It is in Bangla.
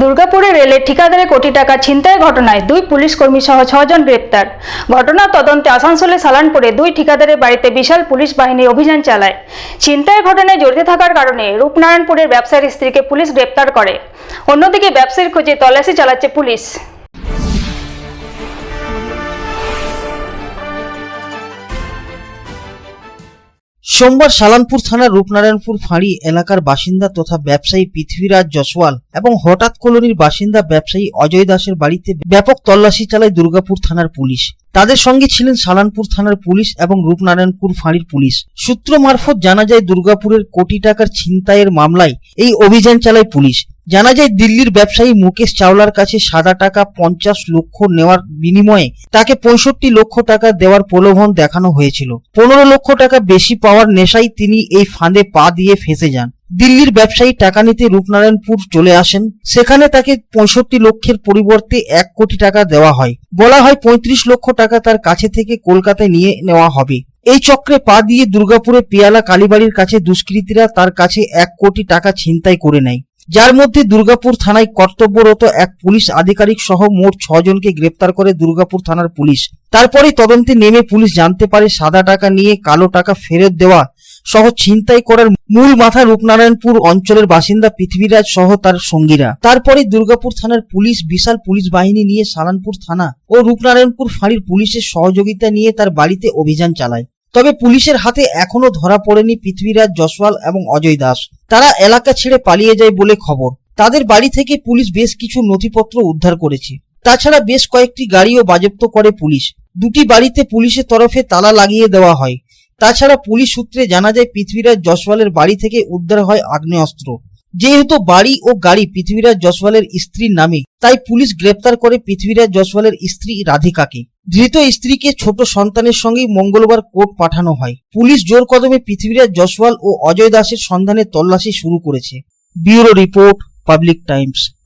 দুর্গাপুরে রেলের ঠিকাদারে কোটি টাকা ছিনতাই ঘটনায় দুই পুলিশ কর্মী সহ ছজন গ্রেপ্তার। ঘটনা তদন্তে আসানসোলে সালানপুরে দুই ঠিকাদারের বাড়িতে বিশাল পুলিশ বাহিনী অভিযান চালায়। ছিনতাই ঘটনায় জড়িত থাকার কারণে রূপনারায়ণপুরের ব্যবসায়ীর স্ত্রীকে পুলিশ গ্রেপ্তার করে। অন্যদিকে ব্যবসায়ীর খোঁজে তল্লাশি চালাচ্ছে পুলিশ। সোমবার সালানপুর থানার রূপনারায়ণপুর ফাঁড়ি এলাকার বাসিন্দা তথা ব্যবসায়ী পৃথ্বীরাজ জসওয়াল এবং হঠাৎ কলোনির বাসিন্দা ব্যবসায়ী অজয় দাসের বাড়িতে ব্যাপক তল্লাশি চালায় দুর্গাপুর থানার পুলিশ। তাদের সঙ্গে ছিলেন সালানপুর থানার পুলিশ এবং রূপনারায়ণপুর ফাঁড়ির পুলিশ। সূত্র মারফত জানা যায়, দুর্গাপুরের কোটি টাকার ছিনতাইয়ের মামলায় এই অভিযান চালায় পুলিশ। জানা যায় দিল্লির ব্যবসায়ী মুকেশ চাওলার কাছে সাদা টাকা পঞ্চাশ লক্ষ নেওয়ার বিনিময়ে তাকে পঁয়ষট্টি লক্ষ টাকা দেওয়ার প্রলোভন দেখানো হয়েছিল। পনেরো লক্ষ টাকা বেশি পাওয়ার নেশায় তিনি এই ফাঁদে পা দিয়ে ফেঁসে যান। দিল্লির ব্যবসায়ী টাকা নিতে রূপনারায়ণপুর চলে আসেন। সেখানে তাকে পঁয়ষট্টি লক্ষের পরিবর্তে এক কোটি টাকা দেওয়া হয়। বলা হয় পঁয়ত্রিশ লক্ষ টাকা তার কাছে থেকে কলকাতায় নিয়ে নেওয়া হবে। এই চক্রে পা দিয়ে দুর্গাপুরে পেয়ালা কালীবাড়ির কাছে দুষ্কৃতীরা তার কাছে এক কোটি টাকা ছিনতাই করে নেয়। যার মধ্যে দুর্গাপুর থানায় কর্তব্যরত এক পুলিশ আধিকারিক সহ মোট ছজনকে গ্রেপ্তার করে দুর্গাপুর থানার পুলিশ। তারপরে তদন্তে নেমে পুলিশ জানতে পারে সাদা টাকা নিয়ে কালো টাকা ফেরত দেওয়া সহ ছিনতাই করার মূল মাথা রূপনারায়ণপুর অঞ্চলের বাসিন্দা পৃথ্বীরাজ সহ তার সঙ্গীরা। তারপরে দুর্গাপুর থানার পুলিশ বিশাল পুলিশ বাহিনী নিয়ে সালানপুর থানা ও রূপনারায়ণপুর ফাঁড়ির পুলিশের সহযোগিতা নিয়ে তার বাড়িতে অভিযান চালায়। তবে পুলিশের হাতে এখনও ধরা পড়েনি পৃথ্বীরাজ জসওয়াল এবং অজয় দাস। তারা এলাকা ছেড়ে পালিয়ে যায় বলে খবর। তাদের বাড়ি থেকে পুলিশ বেশ কিছু নথিপত্র উদ্ধার করেছে। তাছাড়া বেশ কয়েকটি গাড়িও বাজেপ্ত করে পুলিশ। দুটি বাড়িতে পুলিশের তরফে তালা লাগিয়ে দেওয়া হয়। তাছাড়া পুলিশ সূত্রে জানা যায়, পৃথ্বীরাজ জসওয়ালের বাড়ি থেকে উদ্ধার হয় আগ্নেয়াস্ত্র। যেহেতু বাড়ি ও গাড়ি পৃথ্বীরাজ জসওয়ালের স্ত্রীর নামে, তাই পুলিশ গ্রেপ্তার করে পৃথিবীরাজ জসওয়ালের স্ত্রী রাধিকাকে। ধৃত স্ত্রীকে ছোট সন্তানের সঙ্গেই মঙ্গলবার কোর্ট পাঠানো হয়। পুলিশ জোর কদমে পৃথ্বীরাজ জসওয়াল ও অজয় দাসের সন্ধানে তল্লাশি শুরু করেছে। Bureau report, public times.